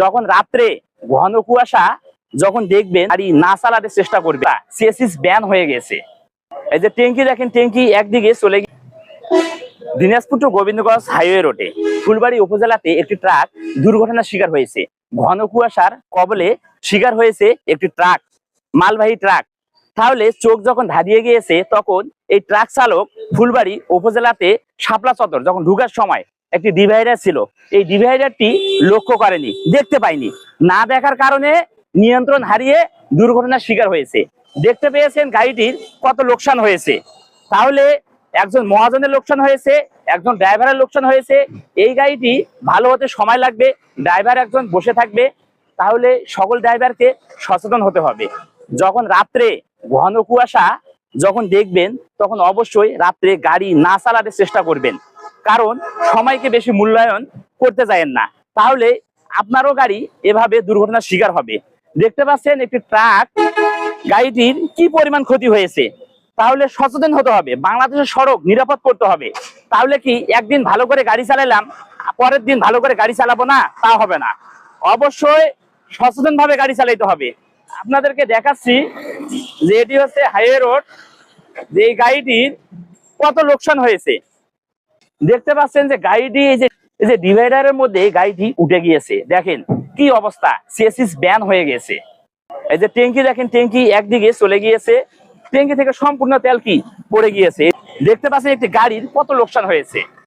যখন রাত্রে ঘন কুয়াশা যখন দেখবেন, গাড়ি না চালাতে চেষ্টা করবে। সিএসিস ব্যান হয়ে গেছে। এই যে ট্যাঙ্কি দেখেন, ট্যাঙ্কি একদিকে চলে গিয়ে দিনাজপুর টু গোবিন্দগঞ্জ হাইওয়ে রোডে ফুলবাড়ি উপজেলাতে একটি ট্রাক দুর্ঘটনার শিকার হয়েছে। ঘন কুয়াশার কবলে শিকার হয়েছে একটি ট্রাক মালবাহী ট্রাক তাহলে চোখ যখন ধারিয়ে গিয়েছে, তখন এই ট্রাক চালক ফুলবাড়ি উপজেলাতে শাপলা চত্বর, যখন ঢুকার সময় একটি ডিভাইডার ছিল। এই ডিভাইডারটি লক্ষ্য করেনি, দেখতে পাইনি। না দেখার কারণে নিয়ন্ত্রণ হারিয়ে দুর্ঘটনার শিকার হয়েছে। দেখতে পেয়েছেন গাড়িটির কত লোকসান হয়েছে। তাহলে একজন মহাজনের লোকসান হয়েছে, একজন ড্রাইভারের লোকসান হয়েছে। এই গাড়িটি ভালো হতে সময় লাগবে ড্রাইভার একজন বসে থাকবে। তাহলে সকল ড্রাইভারকে সচেতন হতে হবে। যখন রাত্রে ঘন কুয়াশা যখন দেখবেন, তখন অবশ্যই রাত্রে গাড়ি না চালাতে চেষ্টা করবেন। কারণ সময়কে বেশি মূল্যায়ন করতে যায়েন না। তাহলে আপনারও গাড়ি এভাবে দুর্ঘটনার শিকার হবে। দেখতে পাচ্ছেন একটি ট্রাক, গাড়িটির কি পরিমাণ ক্ষতি হয়েছে? তাহলে সচেতন হতে হবে। বাংলাদেশের সড়ক নিরাপদ করতে হবে। তাহলে কি একদিন ভালো করে গাড়ি চালালাম পরের দিন ভালো করে গাড়ি চালাবো না? তা হবে না। অবশ্যই সচেতন ভাবে গাড়ি চালাইতে হবে। আপনাদেরকে দেখাচ্ছি যে এটি হচ্ছে হাইওয়ে রোড, যে গাড়িটির কত লোকসান হয়েছে। দেখতে পাচ্ছেন যে গাড়িটি এই যে এই যে ডিভাইডারের মধ্যে গাড়িটি উঠে গিয়েছে। দেখেন কি অবস্থা সিএসিস ব্যান হয়ে গেছে। এই যে ট্যাঙ্কি দেখেন, ট্যাঙ্কি একদিকে চলে গিয়েছে। ট্যাঙ্কি থেকে সম্পূর্ণ তেল কি? পড়ে গিয়েছে। দেখতে পাচ্ছেন একটি গাড়ির কত লোকসান হয়েছে।